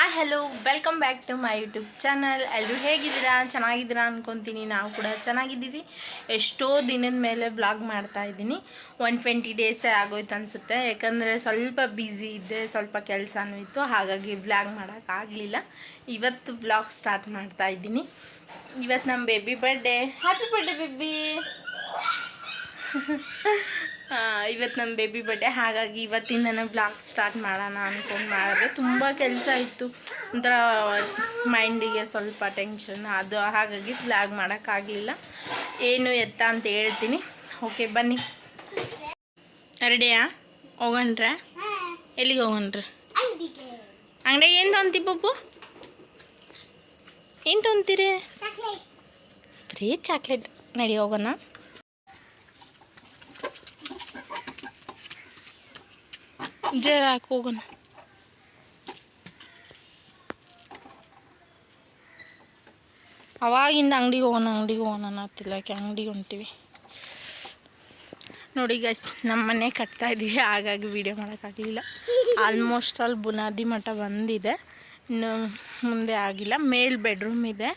ಆ hello welcome back to my YouTube channel ಎಲ್ಲರೂ ಹೇಗಿದ್ದೀರಾ? ಚೆನ್ನಾಗಿದ್ದೀರಾ ಅನ್ಕೊತೀನಿ. ನಾವು ಕೂಡ ಚೆನ್ನಾಗಿದ್ದೀವಿ. ಎಷ್ಟೋ ದಿನದ ಮೇಲೆ ಬ್ಲಾಗ್ ಮಾಡ್ತಾ ಇದ್ದೀನಿ. ಒನ್ ಟ್ವೆಂಟಿ ಡೇಸೇ ಆಗೋಯ್ತು ಅನಿಸುತ್ತೆ. ಯಾಕಂದರೆ ಸ್ವಲ್ಪ ಬ್ಯುಸಿ ಇದ್ದೆ ಸ್ವಲ್ಪ ಕೆಲಸನೂ ಇತ್ತು. ಹಾಗಾಗಿ ಬ್ಲಾಗ್ ಮಾಡೋಕ್ಕಾಗಲಿಲ್ಲ ಇವತ್ತು ಬ್ಲಾಗ್ ಸ್ಟಾರ್ಟ್ ಮಾಡ್ತಾ ಇದ್ದೀನಿ. ಇವತ್ತು ನಮ್ಮ baby birthday happy birthday baby ಇವತ್ತು ನಮ್ಮ ಬೇಬಿ ಬರ್ಡೇ ಹಾಗಾಗಿ ಇವತ್ತಿಂದನೇ ಬ್ಲಾಗ್ ಸ್ಟಾರ್ಟ್ ಮಾಡೋಣ ಅಂದ್ಕೊಂಡು ಮಾಡಿದ್ರೆ ತುಂಬ ಕೆಲಸ ಇತ್ತು. ಒಂಥರ ಮೈಂಡಿಗೆ ಸ್ವಲ್ಪ ಟೆನ್ಷನ್ ಅದು, ಹಾಗಾಗಿ ಬ್ಲಾಗ್ ಮಾಡೋಕ್ಕಾಗಲಿಲ್ಲ ಏನು ಎತ್ತ ಅಂತ ಹೇಳ್ತೀನಿ. ಓಕೆ ಬನ್ನಿ. ರೆಡಿಯಾ ಹೋಗಣ್ರೆ? ಎಲ್ಲಿಗೆ ಹೋಗಣ್ರಿ? ಅಂಗಡಿಗೆ ಏನು ತೊಂತಿ ಪಪ್ಪು? ಏನು ತೊಂತೀರಿ? ಬರೀ ಚಾಕ್ಲೇಟ್ ನಡಿ ಹೋಗೋಣ. ಜರ ಹಾಕಿ ಹೋಗೋಣ ಅವಾಗಿಂದ ಅಂಗಡಿಗೆ ಹೋಗೋಣ ಅಂಗಡಿಗೆ ಹೋಗೋಣ ಅನ್ನತ್ತಿಲ್ಲ ಯಾಕೆ ಅಂಗಡಿಗೆ ಹೊಂಟಿವಿ ನೋಡಿ ಗೈಸ್ ನಮ್ಮ ಮನೆ ಕಟ್ತಾ ಇದ್ದೀವಿ ಹಾಗಾಗಿ ವೀಡಿಯೋ ಮಾಡೋಕ್ಕಾಗಲಿಲ್ಲ ಆಲ್ಮೋಸ್ಟ್ ಆಲ್ ಬುನಾದಿ ಮಠ ಬಂದಿದೆ. ಇನ್ನು ಮುಂದೆ ಆಗಿಲ್ಲ. ಮೇಲ್ ಬೆಡ್ರೂಮ್ ಇದೆ.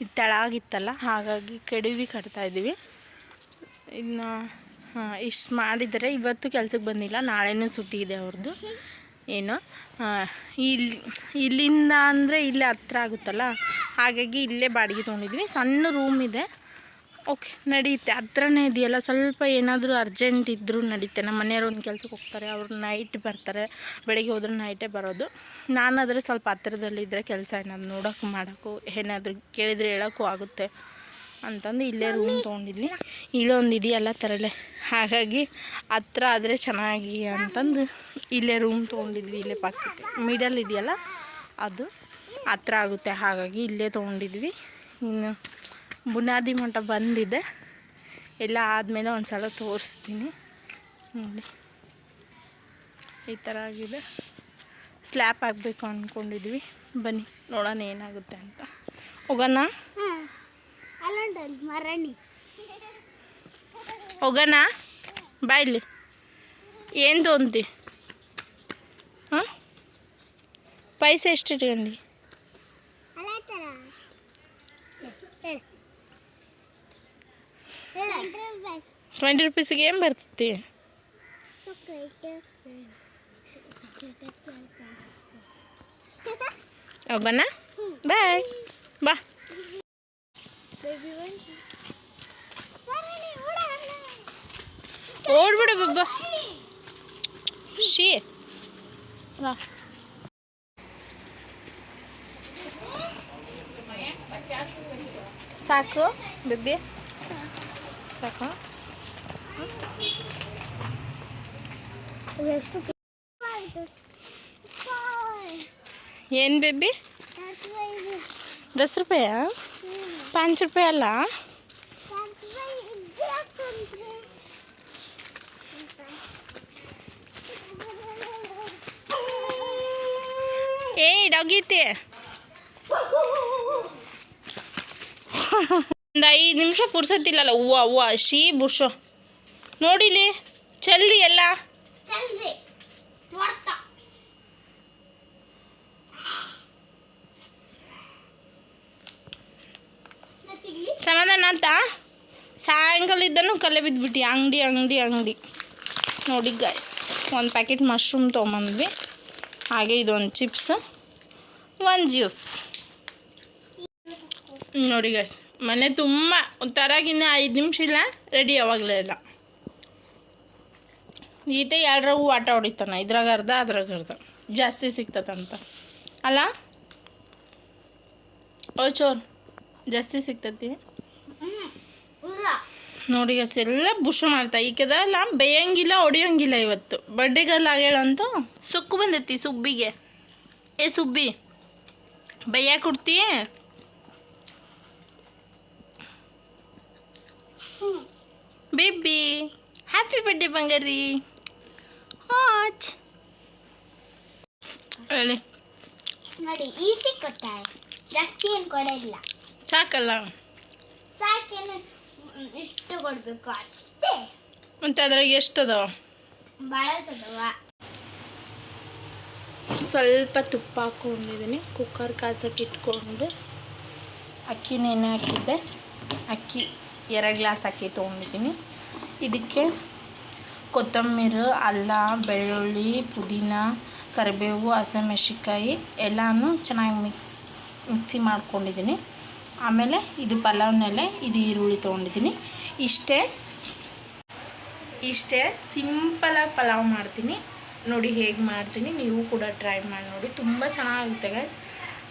ಇದು ತೆಳಗಿತ್ತಲ್ಲ ಹಾಗಾಗಿ ಕೆಡವಿ ಕಟ್ತಾ ಇದ್ದೀವಿ ಇನ್ನು ಹಾಂ, ಇಷ್ಟು ಮಾಡಿದರೆ ಇವತ್ತು ಕೆಲಸಕ್ಕೆ ಬಂದಿಲ್ಲ, ನಾಳೆನೂ ಸುಟ್ಟಿ ಇದೆ ಅವ್ರದ್ದು ಏನು ಇಲ್ಲಿ ಇಲ್ಲಿಂದ ಅಂದರೆ ಇಲ್ಲೇ ಹತ್ರ ಆಗುತ್ತಲ್ಲ? ಹಾಗಾಗಿ ಇಲ್ಲೇ ಬಾಡಿಗೆ ತೊಗೊಂಡಿದ್ವಿ. ಸಣ್ಣ ರೂಮ್ ಇದೆ. ಓಕೆ ನಡೆಯುತ್ತೆ ಹತ್ರನೇ ಇದೆಯಲ್ಲ, ಸ್ವಲ್ಪ ಏನಾದರೂ ಅರ್ಜೆಂಟ್ ಇದ್ದರೂ ನಡೀತೆ. ನಮ್ಮ ಮನೆಯವ್ರು ಒಂದು ಕೆಲಸಕ್ಕೆ ಹೋಗ್ತಾರೆ, ಅವರು ನೈಟ್ ಬರ್ತಾರೆ. ಬೆಳಗ್ಗೆ ಹೋದ್ರೆ ನೈಟೇ ಬರೋದು. ನಾನಾದರೆ ಸ್ವಲ್ಪ ಹತ್ತಿರದಲ್ಲಿದ್ದರೆ ಕೆಲಸ ಏನಾದ್ರು ನೋಡೋಕ್ಕೂ ಮಾಡೋಕ್ಕೂ, ಏನಾದರೂ ಕೇಳಿದರೆ ಹೇಳೋಕ್ಕೂ ಆಗುತ್ತೆ. ಅಂತಂದು ಇಲ್ಲೇ ರೂಮ್ ತೊಗೊಂಡಿದ್ವಿ. ಇಲ್ಲೊಂದು ಇದೆಯಲ್ಲ ತರಲೆ. ಹಾಗಾಗಿ ಹತ್ರ ಆದರೆ ಚೆನ್ನಾಗಿ ಅಂತಂದು ಇಲ್ಲೇ ರೂಮ್ ತೊಗೊಂಡಿದ್ವಿ ಇಲ್ಲೇ ಪಕ್ಕಕ್ಕೆ. ಮಿಡಲ್ ಇದೆಯಲ್ಲ, ಅದು ಹತ್ರ ಆಗುತ್ತೆ. ಹಾಗಾಗಿ ಇಲ್ಲೇ ತೊಗೊಂಡಿದ್ವಿ. ಇನ್ನು ಬುನಾದಿ ಮಠ ಬಂದಿದೆ. ಎಲ್ಲ ಆದಮೇಲೆ ಒಂದು ಸಲ ತೋರಿಸ್ತೀನಿ. ನೋಡಿ. ಈ ಥರ ಆಗಿದೆ. ಸ್ಲ್ಯಾಪ್ ಆಗಬೇಕು ಅಂದ್ಕೊಂಡಿದ್ವಿ ಬನ್ನಿ, ನೋಡೋಣ ಏನಾಗುತ್ತೆ ಅಂತ. ಹೋಗೋಣ? ಅಲ್ಲೊಂಡಲ್ಲಿ ಮರಣಿ ಹೋಗೋಣ ಬಾಯ್ಲಿ ಏನು ತೊಗೊಂತಿ ಹಾಂ ಪೈಸೆ ಎಷ್ಟು ಇಟ್ಕೊಂಡಿ ಅಲ್ಲ ತರ ಹೇಳ ಟ್ವೆಂಟಿ ರುಪೀಸಿಗೆ ಏನು ಬರ್ತೈತಿ ಹೋಗೋಣ ಬಾಯ್ ಬಾ ಓಡ್ಬಿಡು ಬಬ್ಬ ಶೀ ಬಾ ಸಾಕು ಬೆಬ್ಬಿ ಸಾಕು ಎಷ್ಟು ಏನು ಬೆಬ್ಬಿ ದಸ್ ರೂಪಾಯ ಪಾಂಚ್ ರೂಪಾಯಿ ಅಲ್ಲ? ಏಯ್, ಡಾಗಿತಿ. ಒಂದು ಐದು ನಿಮಿಷ ಪುರ್ಸತ್ತಿಲ್ಲಲ್ಲ. ಹೂವ ಹೂವ ಶೀ ಬುರ್ಷೋ ನೋಡಿಲಿ ಜಲ್ದಿ ಎಲ್ಲ ಚಲ್ರಿ ನೋಡ್ತಾ ಸಮಾಧಾನ ಅಂತ? ಸಾಯಂಕಾಲ ಇದ್ದನು ಕಲೆ ಬಿದ್ದುಬಿಟ್ಟು ಅಂಗಡಿ ಅಂಗಡಿ ಅಂಗಡಿ. ನೋಡಿ ಗೈಸ್ ಒಂದು ಪ್ಯಾಕೆಟ್ ಮಶ್ರೂಮ್ ತೊಗೊಂಬಂದ್ವಿ. ಹಾಗೆ ಇದೊಂದು ಚಿಪ್ಸ್ ಒಂದು ಜ್ಯೂಸ್ ನೋಡಿ ಗೈಸ್ ಮನೆ ತುಂಬ ತರಾಗಿನ್ನ ಐದು ನಿಮಿಷ ಇಲ್ಲ ರೆಡಿ ಯಾವಾಗಲೇ ಇಲ್ಲ. ಈತೆ ಎರಡರ ಹೂ ಆಟ ಹೊಡಿತಾನ, ಇದ್ರಾಗ ಅರ್ಧ, ಅದ್ರಾಗ ಅರ್ಧ. ಜಾಸ್ತಿ ಸಿಗ್ತದಂತ. ಅಲ್ಲ? ಓ, ಚೋರ್, ಜಾಸ್ತಿ ಸಿಗ್ತತಿ. ನೋಡಿ ಗಸ್ ಎಲ್ಲ ಬುಷು ಮಾಡ್ತಾ ಈಕದಲ್ಲ ಬೇಯಂಗಿಲ್ಲ ಹೊಡಿಯೋಂಗಿಲ್ಲ ಇವತ್ತು. ಬಡ್ಡೆಗಲ್ಲ ಆಗ್ಯಾಳಂತೂ ಸುಕ್ಕು ಬಂದೈತಿ ಸುಬ್ಬಿಗೆ. ಏ ಸುಬ್ಬಿ ಬೈಯ ಕೊಡ್ತೀಯ ಬೇಬಿ ಹ್ಯಾಪಿ ಬರ್ಡೇ ಬಂಗಾರಿ. ಹಾಚ್. ಹೇಳಿ. ನೋಡಿ ಈಸಿ ಜಾಸ್ತಿ ಏನು ಕೊಡಲಿಲ್ಲ ಸಾಕಲ್ಲ? ಸಾಕೇನು ಇಷ್ಟು ಕೊಡಬೇಕು ಅಷ್ಟೇ ಮತ್ತು ಅದ್ರಾಗ ಎಷ್ಟು ಅದಾವ ಬಳಸೋದವ. ಸ್ವಲ್ಪ ತುಪ್ಪ ಹಾಕ್ಕೊಂಡಿದ್ದೀನಿ ಕುಕ್ಕರ್ ಕಾಸಕ್ಕೆ ಇಟ್ಕೊಂಡು ಅಕ್ಕಿ ನೆನೆ ಹಾಕಿದ್ದೆ. ಅಕ್ಕಿ ಎರಡು ಗ್ಲಾಸ್ ಅಕ್ಕಿ ತೊಗೊಂಡಿದ್ದೀನಿ. ಇದಕ್ಕೆ ಕೊತ್ತಂಬರಿ ಅಲ್ಲ ಬೆಳ್ಳುಳ್ಳಿ ಪುದೀನ ಕರಿಬೇವು ಹಸಿಮೆಣ್ಸಿನ್ಕಾಯಿ ಎಲ್ಲನೂ ಚೆನ್ನಾಗಿ ಮಿಕ್ಸ್ ಮಿಕ್ಸಿ ಮಾಡ್ಕೊಂಡಿದ್ದೀನಿ. ಆಮೇಲೆ ಇದು ಪಲಾವ್ನಲ್ಲೆ ಇದು ಈರುಳ್ಳಿ ತೊಗೊಂಡಿದ್ದೀನಿ. ಇಷ್ಟೇ ಇಷ್ಟೇ ಸಿಂಪಲಾಗಿ ಪಲಾವ್ ಮಾಡ್ತೀನಿ. ನೋಡಿ ಹೇಗೆ ಮಾಡ್ತೀನಿ, ನೀವು ಕೂಡ ಟ್ರೈ ಮಾಡಿ ನೋಡಿ. ತುಂಬ ಚೆನ್ನಾಗಿರುತ್ತೆ ಗ್ಯಾಸ್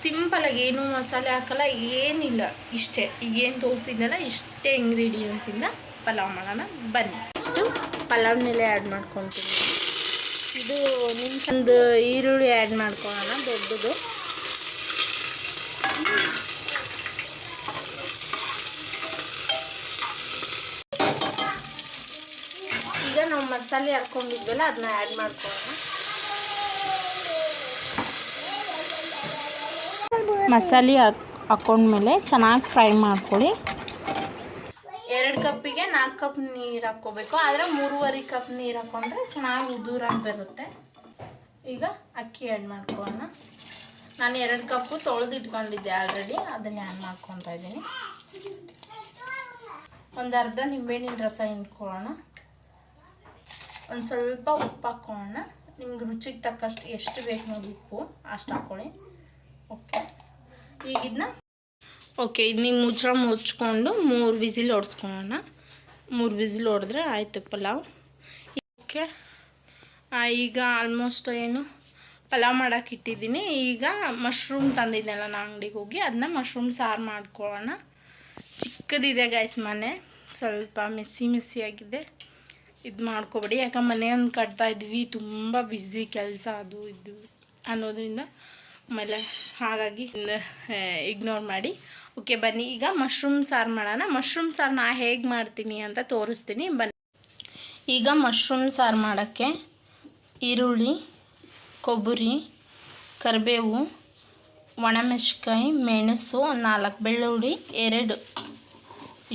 ಸಿಂಪಲಾಗಿ ಏನು ಮಸಾಲೆ ಹಾಕಲ್ಲ, ಏನಿಲ್ಲ. ಇಷ್ಟೇ. ಈಗೇನು ತೋರಿಸಿದ್ದಲ್ಲ ಇಷ್ಟೇ ಇಂಗ್ರೀಡಿಯೆಂಟ್ಸಿಂದ ಪಲಾವ್ ಮಾಡೋಣ. ಬನ್ನಿ. ಇಷ್ಟು ಪಲಾವ್ ಮೇಲೆ ಆ್ಯಡ್ ಮಾಡ್ಕೊತೀನಿ. ಇದು ನಿಮ್ಗೊಂದು ಈರುಳ್ಳಿ ಆ್ಯಡ್ ಮಾಡ್ಕೊಳ್ಳೋಣ, ದೊಡ್ಡದು ಈಗ ನಾವು ಮಸಾಲೆ ಹರ್ಕೊಂಡಿದ್ವಲ್ಲ ಅದನ್ನ ಆ್ಯಡ್ ಮಾಡ್ಕೊಳ್ಳೋಣ. ಮಸಾಲೆ ಹಾಕೊಂಡ್ಮೇಲೆ ಚೆನ್ನಾಗಿ ಫ್ರೈ ಮಾಡ್ಕೊಳ್ಳಿ. ಎರಡು ಕಪ್ಪಿಗೆ ನಾಲ್ಕು ಕಪ್ ನೀರು ಹಾಕ್ಕೋಬೇಕು. ಆದರೆ ಮೂರುವರೆ ಕಪ್ ನೀರು ಹಾಕ್ಕೊಂಡ್ರೆ ಚೆನ್ನಾಗಿ ಉದುರಾಗಿ ಬರುತ್ತೆ. ಈಗ ಅಕ್ಕಿ ಆ್ಯಡ್ ಮಾಡ್ಕೊಳ್ಳೋಣ. ನಾನು ಎರಡು ಕಪ್ಪು ತೊಳೆದಿಟ್ಕೊಂಡಿದ್ದೆ ಆಲ್ರೆಡಿ ಅದನ್ನ ಆ್ಯಡ್ ಮಾಡ್ಕೊತಾ ಇದ್ದೀನಿ. ಒಂದು ಅರ್ಧ ನಿಂಬೆಹಣ್ಣಿನ ರಸ ಹಿಂಡ್ಕೊಳ್ಳೋಣ. ಒಂದು ಸ್ವಲ್ಪ ಉಪ್ಪು ಹಾಕ್ಕೊಳ್ಳೋಣ ನಿಮ್ಗೆ ರುಚಿಗೆ ತಕ್ಕಷ್ಟು ಎಷ್ಟು ಬೇಕು ನೋಡಿ ಉಪ್ಪು. ಅಷ್ಟು ಹಾಕ್ಕೊಳ್ಳಿ ಓಕೆ ಈಗ ಇದನ್ನ ಓಕೆ ಇದು ನೀವು ಮುಚ್ಚಳ ಮುಚ್ಕೊಂಡು ಮೂರು ವಿಸಿಲ್ ಹೊಡ್ಸ್ಕೊಳ್ಳೋಣ ಮೂರು ವಿಸಿಲ್ ಹೊಡೆದ್ರೆ ಆಯಿತು ಪಲಾವ್. ಓಕೆ ಈಗ ಆಲ್ಮೋಸ್ಟ್ ಏನು ಪಲಾವ್ ಮಾಡೋಕೆ ಇಟ್ಟಿದ್ದೀನಿ. ಈಗ ಮಶ್ರೂಮ್ ತಂದಿದ್ದೆನಲ್ಲ ನಾನು ಅಂಗಡಿಗೆ ಹೋಗಿ ಅದನ್ನ ಮಶ್ರೂಮ್ ಸಾರು ಮಾಡ್ಕೊಳ್ಳೋಣ. ಚಿಕ್ಕದಿದೆ ಗೈಸ್ ಮನೆ. ಸ್ವಲ್ಪ ಮಿಸ್ಸಿ ಮಿಸ್ಸಿಯಾಗಿದೆ. ಇದು ಮಾಡ್ಕೋಬೇಡಿ. ಯಾಕೆ ಮನೆಯೊಂದು ಒಂದು ಕಟ್ತಾ ಇದ್ವಿ. ತುಂಬ ಬ್ಯುಸಿ ಕೆಲಸ ಅದು ಇದು ಅನ್ನೋದ್ರಿಂದ ಆಮೇಲೆ ಹಾಗಾಗಿ ಇಗ್ನೋರ್ ಮಾಡಿ. ಓಕೆ ಬನ್ನಿ. ಈಗ ಮಶ್ರೂಮ್ ಸಾರು ಮಾಡೋಣ. ಮಶ್ರೂಮ್ ಸಾರು ನಾ ಹೇಗೆ ಮಾಡ್ತೀನಿ ಅಂತ ತೋರಿಸ್ತೀನಿ. ಬನ್ನಿ. ಈಗ ಮಶ್ರೂಮ್ ಸಾರು ಮಾಡೋಕ್ಕೆ ಈರುಳ್ಳಿ, ಕೊಬ್ಬರಿ, ಕರಿಬೇವು, ಒಣಮೆಣ್ಸಿನ್ಕಾಯಿ, ಮೆಣಸು ನಾಲ್ಕು ಬೆಳ್ಳುಳ್ಳಿ, ಎರಡು,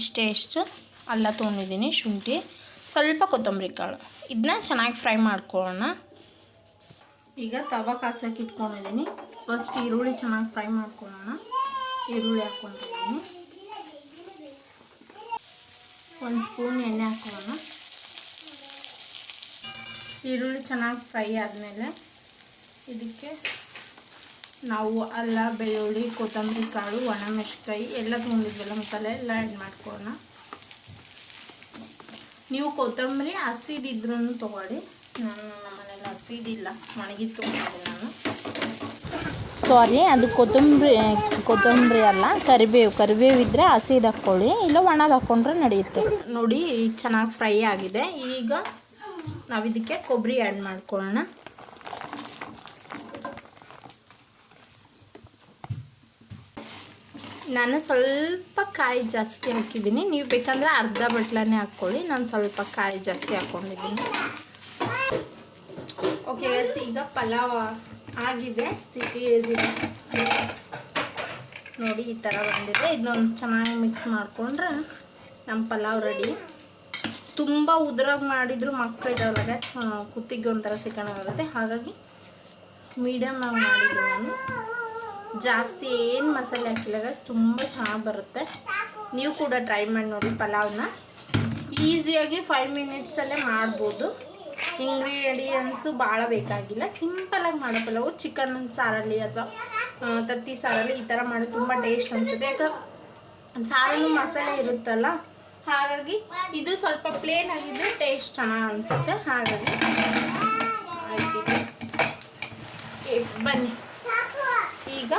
ಇಷ್ಟೇ ಇಷ್ಟು. ಅಲ್ಲ ತೊಗೊಂಡಿದ್ದೀನಿ ಶುಂಠಿ. ಸ್ವಲ್ಪ ಕೊತ್ತಂಬರಿ ಕಾಳು. ಇದನ್ನ ಚೆನ್ನಾಗಿ ಫ್ರೈ ಮಾಡ್ಕೊಳ್ಳೋಣ. ಈಗ ತವ ಕಾಸಕ್ಕೆ ಇಟ್ಕೊಂಡಿದ್ದೀನಿ. ಫಸ್ಟ್ ಈರುಳ್ಳಿ ಚೆನ್ನಾಗಿ ಫ್ರೈ ಮಾಡ್ಕೊಳ್ಳೋಣ. ಈರುಳ್ಳಿ ಹಾಕ್ಕೊಂಡಿದ್ದೀನಿ ಒಂದು ಸ್ಪೂನ್ ಎಣ್ಣೆ ಹಾಕೊಳ್ಳೋಣ. ಈರುಳ್ಳಿ ಚೆನ್ನಾಗಿ ಫ್ರೈ ಆದಮೇಲೆ ಇದಕ್ಕೆ ನಾವು ಅಲ್ಲ, ಬೆಳ್ಳುಳ್ಳಿ, ಕೊತ್ತಂಬರಿ ಕಾಳು ಒಣಮೆಣ್ಸಿನ್ಕಾಯಿ ಎಲ್ಲ ತುಂಬಿದ್ವಲ್ಲ ಮಸಾಲೆ ಎಲ್ಲ ಆ್ಯಡ್ ಮಾಡ್ಕೊಳ್ಳೋಣ. ನೀವು ಕೊತ್ತಂಬರಿ ಹಸಿದಿದ್ರೂ ತೊಗೊಳ್ಳಿ. ನಾನು ನಮ್ಮನೇಲಿ ಹಸಿದಿಲ್ಲ. ಒಣಗಿತ್ತು ನಾನು. ಸಾರಿ ಅದು ಕೊತ್ತಂಬರಿ ಕೊತ್ತಂಬರಿ ಅಲ್ಲ ಕರಿಬೇವು. ಕರಿಬೇವು ಇದ್ದರೆ ಹಸಿದು ಹಾಕ್ಕೊಳ್ಳಿ ಇಲ್ಲ ಒಣದು ಹಾಕ್ಕೊಂಡ್ರೆ ನಡೆಯುತ್ತೆ. ನೋಡಿ ಚೆನ್ನಾಗಿ ಫ್ರೈ ಆಗಿದೆ. ಈಗ ನಾವು ಇದಕ್ಕೆ ಕೊಬ್ಬರಿ ಆ್ಯಡ್ ಮಾಡ್ಕೊಳ್ಳೋಣ. ನಾನು ಸ್ವಲ್ಪ ಕಾಯಿ ಜಾಸ್ತಿ ಹಾಕಿದ್ದೀನಿ. ನೀವು ಬೇಕಂದರೆ ಅರ್ಧ ಬಟ್ಲನೇ ಹಾಕ್ಕೊಳ್ಳಿ. ನಾನು ಸ್ವಲ್ಪ ಕಾಯಿ ಜಾಸ್ತಿ ಹಾಕ್ಕೊಂಡಿದ್ದೀನಿ ಓಕೆ ಈಗ ಪಲಾವ್ ಆಗಿದೆ. ಸಿಟಿ ಇಳಿದಿದೆ ನೋಡಿ, ಈ ಥರ ಬಂದಿದೆ. ಇದನ್ನೊಂದು ಚೆನ್ನಾಗಿ ಮಿಕ್ಸ್ ಮಾಡಿಕೊಂಡ್ರೆ ನಮ್ಮ ಪಲಾವ್ ರೆಡಿ ತುಂಬ ಉದ್ರಾಗಿ ಮಾಡಿದ್ರು ಮಕ್ಕಳು ಗೈಸ್ ಕುತ್ತಿಗೆ ಒಂಥರ ಸಿಕ್ಕಣಾಗುತ್ತೆ ಹಾಗಾಗಿ ಮೀಡಿಯಮ್ ಆಗಿ ಮಾಡಿದ್ದೀನಿ ನಾನು. ಜಾಸ್ತಿ ಏನು ಮಸಾಲೆ ಹಾಕಿಲ್ಲ ತುಂಬ ಚೆನ್ನಾಗಿ ಬರುತ್ತೆ. ನೀವು ಕೂಡ ಟ್ರೈ ಮಾಡಿ ನೋಡಿ ಪಲಾವ್ನ. ಈಸಿಯಾಗಿ ಫೈವ್ ಮಿನಿಟ್ಸಲ್ಲೇ ಮಾಡ್ಬೋದು. ಇಂಗ್ರೀಡಿಯೆಂಟ್ಸು ಭಾಳ ಬೇಕಾಗಿಲ್ಲ. ಸಿಂಪಲಾಗಿ ಮಾಡೋ ಪಲಾವು. ಚಿಕನ್ ಸಾರಲ್ಲಿ ಅಥವಾ ತತ್ತಿ ಸಾರಲ್ಲಿ ಈ ಥರ ಮಾಡಿ ತುಂಬ ಟೇಸ್ಟ್ ಅನಿಸುತ್ತೆ. ಯಾಕೆ, ಸಾರಲ್ಲೂ ಮಸಾಲೆ ಇರುತ್ತಲ್ಲ, ಹಾಗಾಗಿ ಇದು ಸ್ವಲ್ಪ ಪ್ಲೇನ್ ಆಗಿದ್ದು ಟೇಸ್ಟ್ ಚೆನ್ನಾಗಿ ಅನಿಸುತ್ತೆ. ಹಾಗಾಗಿ ಬನ್ನಿ ಈಗ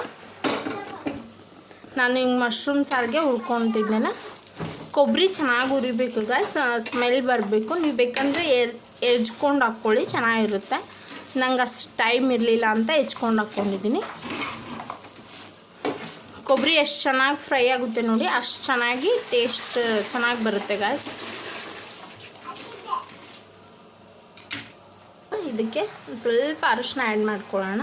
ನಾನು ಹಿಂಗೆ ಮಶ್ರೂಮ್ ಸಾರಿಗೆ ಉಳ್ಕೊತಿದ್ದೇನೆ ಕೊಬ್ಬರಿ ಚೆನ್ನಾಗಿ ಉರಿಬೇಕು ಗಾಯ್ಸ್ ಸ್ಮೆಲ್ ಬರಬೇಕು. ನೀವು ಬೇಕಂದರೆ ಎರ್ ಹೆಚ್ಕೊಂಡು ಹಾಕ್ಕೊಳ್ಳಿ, ಚೆನ್ನಾಗಿರುತ್ತೆ. ನಂಗೆ ಅಷ್ಟು ಟೈಮ್ ಇರಲಿಲ್ಲ ಅಂತ ಹೆಚ್ಕೊಂಡು ಹಾಕ್ಕೊಂಡಿದ್ದೀನಿ. ಕೊಬ್ಬರಿ ಎಷ್ಟು ಚೆನ್ನಾಗಿ ಫ್ರೈ ಆಗುತ್ತೆ ನೋಡಿ, ಅಷ್ಟು ಚೆನ್ನಾಗಿ ಟೇಸ್ಟ್ ಚೆನ್ನಾಗಿ ಬರುತ್ತೆ ಗಾಯ್ಸ್ ಇದಕ್ಕೆ ಸ್ವಲ್ಪ ಅರಿಶಿನ ಆ್ಯಡ್ ಮಾಡ್ಕೊಳ್ಳೋಣ.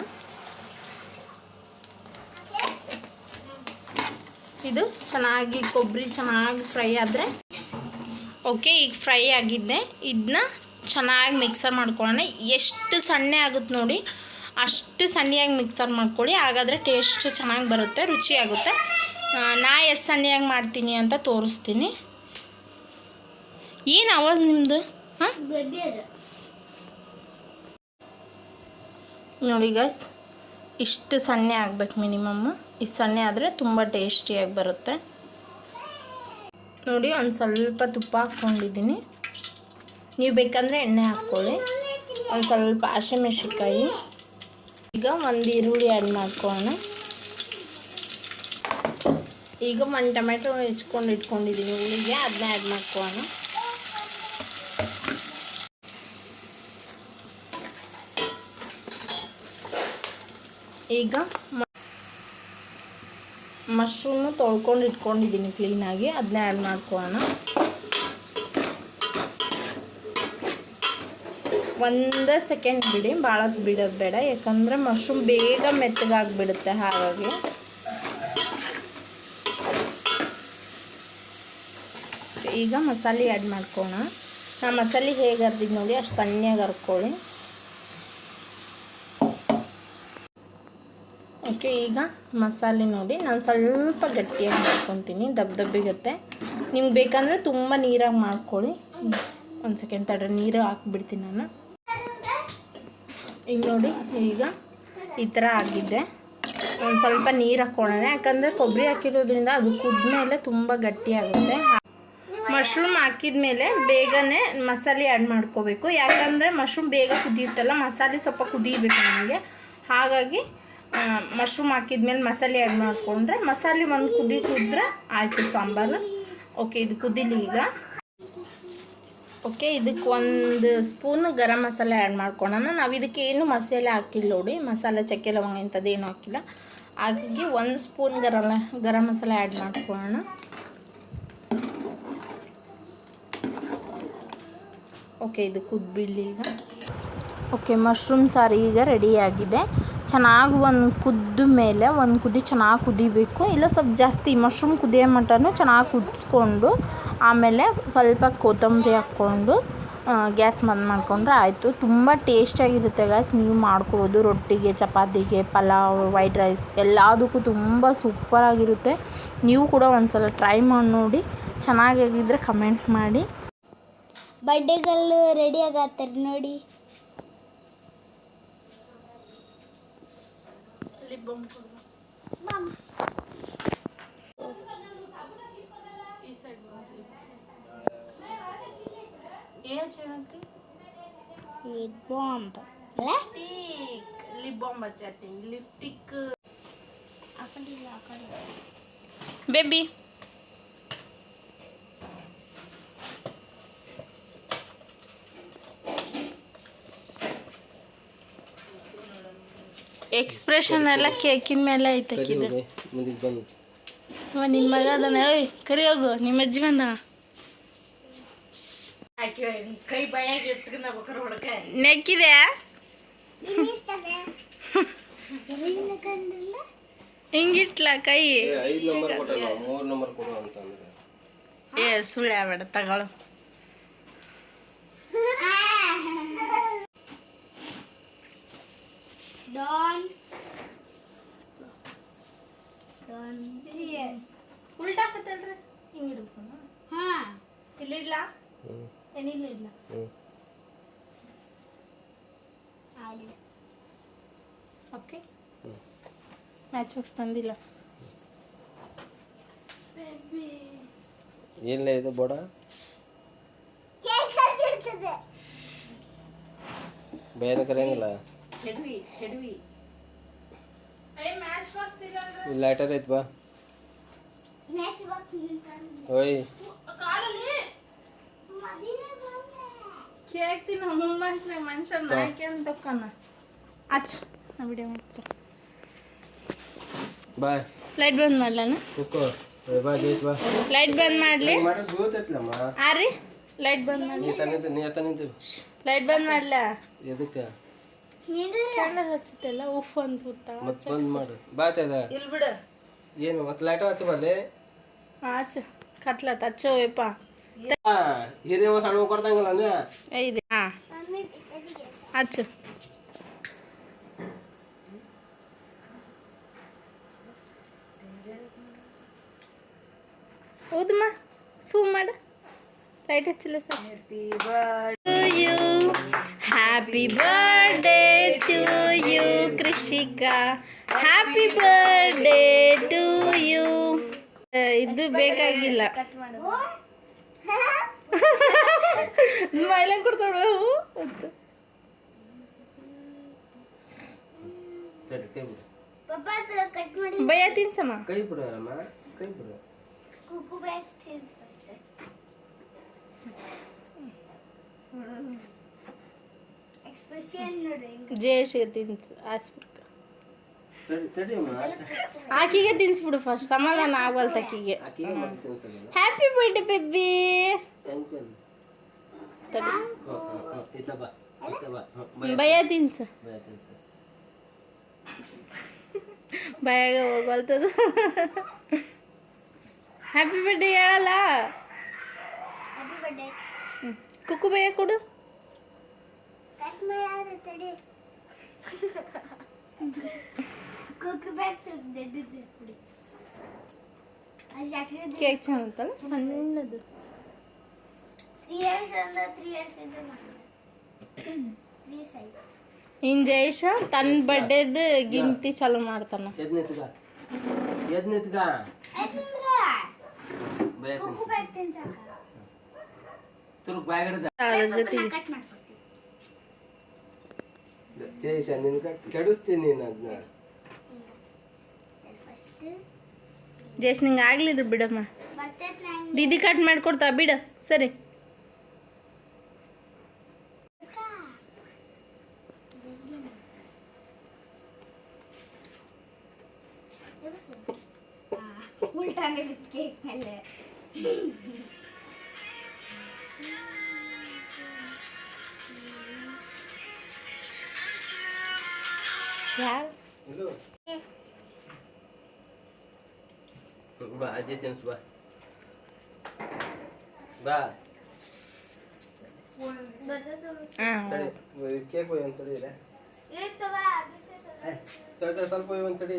ಇದು ಚೆನ್ನಾಗಿ ಕೊಬ್ಬರಿ ಚೆನ್ನಾಗಿ ಫ್ರೈ ಆದರೆ. ಓಕೆ, ಈಗ ಫ್ರೈ ಆಗಿದ್ದೆ. ಇದನ್ನ ಚೆನ್ನಾಗಿ ಮಿಕ್ಸರ್ ಮಾಡ್ಕೊಳ್ಳೋಣ. ಎಷ್ಟು ಸಣ್ಣ ಆಗುತ್ತೆ ನೋಡಿ. ಅಷ್ಟು ಸಣ್ಣಯಾಗಿ ಮಿಕ್ಸರ್ ಮಾಡ್ಕೊಳ್ಳಿ. ಹಾಗಾದರೆ ಟೇಸ್ಟ್ ಚೆನ್ನಾಗಿ ಬರುತ್ತೆ ರುಚಿಯಾಗುತ್ತೆ ನಾ ಎಷ್ಟು ಸಣ್ಣಯಾಗಿ ಮಾಡ್ತೀನಿ ಅಂತ ತೋರಿಸ್ತೀನಿ. ಏನು ಆವಾಜ್ ನಿಮ್ಮದು ಹಾಂ? ನೋಡಿ ಗಸ್ ಇಷ್ಟು ಸಣ್ಣ ಆಗ್ಬೇಕು ಮಿನಿಮಮ್ ಇಷ್ಟು ಸಣ್ಣ ಆದರೆ ತುಂಬ ಟೇಸ್ಟಿಯಾಗಿ ಬರುತ್ತೆ. ನೋಡಿ ಒಂದು ಸ್ವಲ್ಪ ತುಪ್ಪ ಹಾಕ್ಕೊಂಡಿದ್ದೀನಿ. ನೀವು ಬೇಕಂದರೆ ಎಣ್ಣೆ ಹಾಕ್ಕೊಳ್ಳಿ ಒಂದು ಸ್ವಲ್ಪ ಹಸಿಮೆಣ್ಸಿನ್ಕಾಯಿ. ಈಗ ಒಂದು ಈರುಳ್ಳಿ ಆ್ಯಡ್ ಮಾಡ್ಕೊಳ್ಳೋಣ. ಈಗ ಒಂದು ಟೊಮೆಟೊ ಹೆಚ್ಕೊಂಡು ಇಟ್ಕೊಂಡಿದ್ದೀನಿ ಹುಳಿಗೆ ಅದನ್ನ ಆ್ಯಡ್ ಮಾಡ್ಕೊಳ್ಳೋಣ. ಈಗ ಮಶ್ರೂಮು ತೊಳ್ಕೊಂಡು ಇಟ್ಕೊಂಡಿದ್ದೀನಿ ಕ್ಲೀನಾಗಿ ಅದನ್ನ ಆ್ಯಡ್ ಮಾಡ್ಕೊಳ್ಳೋಣ ಒಂದೇ ಸೆಕೆಂಡ್ ಬಿಡಿ ಭಾಳ ಬಿಡೋದು ಬೇಡ. ಯಾಕಂದರೆ ಮಶ್ರೂಮ್ ಬೇಗ ಮೆತ್ತಗಾಗಿಬಿಡುತ್ತೆ ಹಾಗಾಗಿ. ಈಗ ಮಸಾಲೆ ಆ್ಯಡ್ ಮಾಡ್ಕೋಣ ನಾ ಮಸಾಲೆ ಹೇಗೆ ಅರ್ದಿದ್ದು ನೋಡಿ, ಅಷ್ಟು ಸಣ್ಣಗೆ ಹರ್ಕೊಳ್ಳಿ ಓಕೆ ಈಗ ಮಸಾಲೆ ನೋಡಿ, ನಾನು ಸ್ವಲ್ಪ ಗಟ್ಟಿಯಾಗಿ ಮಾಡ್ಕೊತೀನಿ ದಬ್ಬ ದಬ್ಬಿಗತ್ತೆ ನಿಮ್ಗೆ ಬೇಕಂದರೆ ತುಂಬ ನೀರಾಗಿ ಮಾಡ್ಕೊಳ್ಳಿ. ಒಂದು ಸೆಕೆಂಡ್ ತಡ್ರಿ, ನೀರು ಹಾಕ್ಬಿಡ್ತೀನಿ ನಾನು. ಈಗ ನೋಡಿ, ಈಗ ಈ ಥರ ಆಗಿದ್ದೆ ಒಂದು ಸ್ವಲ್ಪ ನೀರು ಹಾಕ್ಕೊಳ್ಳೋಣ, ಯಾಕಂದರೆ ಕೊಬ್ಬರಿ ಹಾಕಿರೋದ್ರಿಂದ ಅದು ಕುದ್ಮೇಲೆ ತುಂಬ ಗಟ್ಟಿ ಆಗುತ್ತೆ ಮಶ್ರೂಮ್ ಹಾಕಿದ್ಮೇಲೆ ಬೇಗನೆ ಮಸಾಲೆ ಆ್ಯಡ್ ಮಾಡ್ಕೋಬೇಕು. ಯಾಕಂದರೆ ಮಶ್ರೂಮ್ ಬೇಗ ಕುದಿಯುತ್ತಲ್ಲ, ಮಸಾಲೆ ಸ್ವಲ್ಪ ಕುದಿಬೇಕು ನಮಗೆ. ಹಾಗಾಗಿ ಮಶ್ರೂಮ್ ಹಾಕಿದ್ಮೇಲೆ ಮಸಾಲೆ ಆ್ಯಡ್ ಮಾಡಿಕೊಂಡ್ರೆ ಮಸಾಲೆ ಒಂದು ಕುದಿ ಕುದ್ರೆ ಆಯಿತು ಸಾಂಬಾರು. ಓಕೆ ಇದು ಕುದಿಲಿ ಈಗ. ಓಕೆ ಇದಕ್ಕೆ ಒಂದು ಸ್ಪೂನ್ ಗರಂ ಮಸಾಲೆ ಆ್ಯಡ್ ಮಾಡ್ಕೊಳೋಣ. ನಾವು ಇದಕ್ಕೆ ಏನು ಮಸಾಲೆ ಹಾಕಿಲ್ಲ ನೋಡಿ, ಮಸಾಲೆ ಚಕ್ಕೆ ಲವಂಗ ಇಂಥದ್ದೇನು ಹಾಕಿಲ್ಲ. ಹಾಗಾಗಿ ಒಂದು ಸ್ಪೂನ್ ಗರಂ ಗರಂ ಮಸಾಲೆ ಆ್ಯಡ್ ಮಾಡ್ಕೊಳ್ಳೋಣ ಓಕೆ ಇದು ಕುದ್ಬಿಡ್ಲಿ ಈಗ. ಓಕೆ ಮಶ್ರೂಮ್ ಸಾರು ಈಗ ರೆಡಿಯಾಗಿದೆ ಚೆನ್ನಾಗಿ ಒಂದು ಕುದ್ದ ಮೇಲೆ ಒಂದು ಕುದಿ ಚೆನ್ನಾಗಿ ಕುದಿಬೇಕು. ಇಲ್ಲ ಸ್ವಲ್ಪ ಜಾಸ್ತಿ ಮಶ್ರೂಮ್ ಕುದಿಯೋ ಮಟನೂ ಚೆನ್ನಾಗಿ ಕುದಿಸ್ಕೊಂಡು ಆಮೇಲೆ ಸ್ವಲ್ಪ ಕೊತ್ತಂಬರಿ ಹಾಕ್ಕೊಂಡು ಗ್ಯಾಸ್ ಬಂದ್ ಮಾಡಿಕೊಂಡ್ರೆ ಆಯಿತು. ತುಂಬ ಟೇಸ್ಟಿಯಾಗಿರುತ್ತೆ ಗ್ಯಾಸ್ ನೀವು ಮಾಡ್ಕೋಬೋದು ರೊಟ್ಟಿಗೆ, ಚಪಾತಿಗೆ, ಪಲಾವ್, ವೈಟ್ ರೈಸ್ ಎಲ್ಲದಕ್ಕೂ ತುಂಬ ಸೂಪರಾಗಿರುತ್ತೆ ನೀವು ಕೂಡ ಒಂದು ಸಲ ಟ್ರೈ ಮಾಡಿ ನೋಡಿ. ಚೆನ್ನಾಗಿದ್ದರೆ ಕಮೆಂಟ್ ಮಾಡಿ. ಬರ್ಡೇಗಲ್ಲು ರೆಡಿ ಆಗತ್ತಾರೆ ನೋಡಿ. ಲಿಪ್ ಬಾಂಬ್ ಅಲ್ಲ ಲಿಪ್ ಬಾಂಬ್ ಹಚ್ಚಾತೀನಿ ಲಿಪ್ಟಿಕ್ ಬೇಬಿ ಎಕ್ಸ್ಪ್ರೆಷನ್ ಎಲ್ಲ ಕೇಕಿನ ಮೇಲೆ ಐತೆ ನಿನ್ನ ಮಗ ಅದನ್ನ ಏಯ್ ಕರಿ ಹೋಗು ನಿಮ್ಮ ಅಜ್ಜಿ ಬಂದ. ಕೈ ನೆಕ್ಕಿದೆ ಹಿಂಗಿಟ್ಲ ಕೈ? ಏ ಸುಳ್ಯಾಬೇಡ ಬೇಡ ತಗೊಳು. ಹ್ಞೂ ಏನಿಲ್ಲ ಇಲ್ಲ ಹ್ಞೂ ಆಯ್ತು ಓಕೆ ಮ್ಯಾಚ್ ಬಾಕ್ಸ್ ತಂದಿಲ್ಲ ಏನಿಲ್ಲ ಇದು ಬೋಡ ಬೇರೆ ಕರೆಯಂಗಿಲ್ಲ ಕೆಡವಿ ಕೆಡವಿ ಮ್ಯಾಚ್ ಬಾಕ್ಸ್ ಇಲ್ಲ ಇಲ್ಲಿ ಲೈಟರ್ ಐತ್ ಬಾ ಮ್ಯಾಚ್ ಬಾಕ್ಸ್ ಓಯ್ ಕೇಕ್ ತಿನ್ನ ಹುಮ್ಮಸ್ನಾಗ ಮನುಷ್ಯ ನಾಯ್ಕೆ ಅಂತ ಅಚ್ಚ ನಾ ವಿಡಿಯೋ ಮಾಡ್ತಾರೆ ಬಾ ಲೈಟ್ ಬಂದ್ ಮಾಡ್ಲನ ಲೈಟ್ ಬಂದ್ ಮಾಡ್ಲಿ ಆರಿ ಲೈಟ್ ಬಂದ್ ಮಾಡ್ಲಿ ಲೈಟ್ ಬಂದ್ ಮಾಡ್ಲ ಎದಕ್ಕೆ ಕ್ಯಾಂಡಲ್ ಹಚ್ಚುತ್ತಲ್ಲ ಉಫ್ ಅಂತ ಕೂತ ಮತ್ತೆ ಬಂದ್ ಮಾಡು ಬಾತದ ಇಲ್ ಬಿಡು ಏನು ಮತ್ತೆ ಲೈಟ್ ಹಚ್ಚ ಬರ್ಲಿ ಆಚ ಕತ್ಲ ಹಚ್ಚೋ ಯಪ್ಪ ಹಿರಿಯವ ಸಣ್ಣ ಕೊಡ್ತಂಗಿಲ್ಲ ಐದು ಹಾ. ಹಚ್ಚು. ಹೌದಮ್ಮ ಫೂ ಮಾಡು. ಲೈಟ್ ಹಚ್ಚಿಲ್ಲ sir. You happy birthday to you Krishika happy birthday to you ಇದು ಬೇಕಾಗಿಲ್ಲ. ಕಟ್ ಮಾಡು ಸ್ಮೈಲಂಗ್ ಕೊಡ್ತಾಳು ಸರಿ ಕೈ ಬಿಡು ಪಪ್ಪ ಕಟ್ ಆಕಿಗೆ ತಿನ್ಸ್ಬಿಡು ಫಸ್ಟ್ ಸಮಾಧಾನ ಆಗವಲ್ತ ಆಕಿಗೆ. ಹ್ಯಾಪಿ ಬರ್ಡೇ ಬೇಬಿ ಭಯ ತಿನ್ಸು. ಭಯಾಗ ಹೋಗಲ್ತದು. ಹ್ಯಾಪಿ ಬರ್ಡೇ ಹೇಳಲ್ಲ. ಕುಕ್ಕು ಭಯ ಕೊಡು. ಕಟ್ ಮಾಡಾದ್ರೆ ತಡಿ ಕುಕ್ಕು ಬ್ಯಾಗ್ ಸ್ವಲ್ಪ ದೊಡ್ಡದು ಕೊಡಿ ಅದು ಆಕ್ಚುಲಿ ಕೇಕ್ ಚೆನ್ನಾಗತ್ತಲ್ಲ ಸಣ್ಣದು ತ್ರೀ ಇಯರ್ಸ್ ಅಂದ್ರೆ ತ್ರೀ ಇಯರ್ಸ್ ಇದೆ ತ್ರೀ ಸೈಜ್ ಇನ್ ಜಯೇಶ ತನ್ನ ಬರ್ಡೇದು ಗಿಂತಿ ಚಾಲು ಮಾಡ್ತಾನ ಎದ್ ನಿಂತ್ಗ ಎದ್ ನಿಂತ್ಗ ಯಾಕಂದ್ರೆ ಬೈ ಕುಕ್ಕು ತಿನ್ಸು ಬ್ಯಾಗ್ ತಿನ್ಸಾಕ ತುರುಕ್ ಬಾಯ್ ಹಿಡ್ದ ಅದ್ರ ಜೊತೆಗೆ ಕಟ್ ಮಾಡ್ಕೊಡ್ತೀನಿ ಜಯೇಶ ನಿನ್ಗ ಕೆಡಿಸ್ತೀನಿ ನೀನು ಅದನ್ನ ಜಯೇಶ್ ನಿಂಗೆ ಆಗ್ಲಿದ್ರು ಬಿಡಮ್ಮ. ದೀದಿ ಕಟ್ ಮಾಡ್ಕೊಡ್ತಾ ಬಿಡ. ಸರಿ. ಉಲ್ಟಾನೆ ಬಿತ್ತು ಕೇಕ್ ಮೇಲೆ ಯಾರು ಇದು ಬಾ ಅಜ್ಜಿ ತಿನ್ಸು ಬಾ ಬಾ ಹಾಂ ತಡಿ ಕೇಕ್ ಒಯ್ಯ್ ಒಂದು ತಡಿ ಇದೆ ಇದು ತಗೋ ಅದು ತಗೋ. ಏ, ಸ್ವಲ್ಪ ಸ್ವಲ್ಪ ಒಯ್ಯ್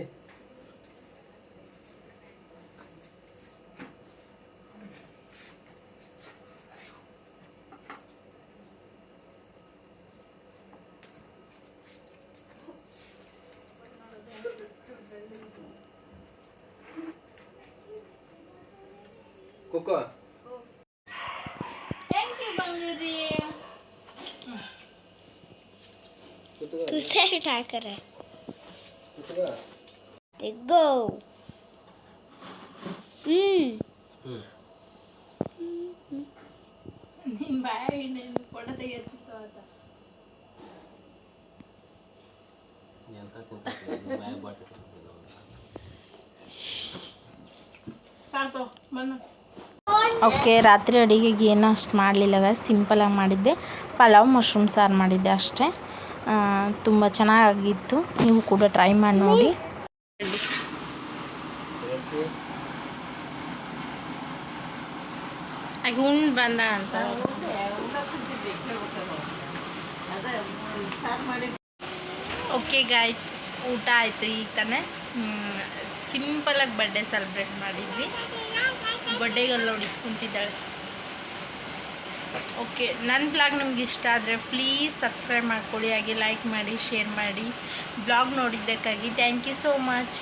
కుక్క दूसरा ट्राई कर रहा है गो బాయ్ నేను కూడా తెచ్చుతా సాంతో మన ಓಕೆ, ರಾತ್ರಿ ಅಡುಗೆಗೆ ಏನೂ ಅಷ್ಟು ಮಾಡಲಿಲ್ಲ ಸಿಂಪಲಾಗಿ ಮಾಡಿದ್ದೆ. ಪಲಾವ್ ಮಶ್ರೂಮ್ ಸಾರು ಮಾಡಿದ್ದೆ ಅಷ್ಟೇ. ತುಂಬ ಚೆನ್ನಾಗಿತ್ತು. ನೀವು ಕೂಡ ಟ್ರೈ ಮಾಡಿ ನೋಡಿ. ಉಂಡು ಬಂದ ಅಂತ. ಓಕೆ ಗಾಯ್ಸ್ ಊಟ ಆಯಿತು ಈಗ ತಾನೇ. ಸಿಂಪಲಾಗಿ ಬರ್ಡೇ ಸೆಲೆಬ್ರೇಟ್ ಮಾಡಿದ್ವಿ. ಬರ್ಡೇಗೆಲ್ಲ ನೋಡಿ, ಕುಂತಿದ್ದಾಳೆ. ಓಕೆ ನನ್ನ ಬ್ಲಾಗ್ ನಿಮ್ಗೆ ಇಷ್ಟ ಆದರೆ ಪ್ಲೀಸ್ ಸಬ್ಸ್ಕ್ರೈಬ್ ಮಾಡ್ಕೊಳ್ಳಿ, ಹಾಗೆ ಲೈಕ್ ಮಾಡಿ ಶೇರ್ ಮಾಡಿ. ಬ್ಲಾಗ್ ನೋಡಿದ್ದಕ್ಕಾಗಿ ಥ್ಯಾಂಕ್ ಯು ಸೋ ಮಚ್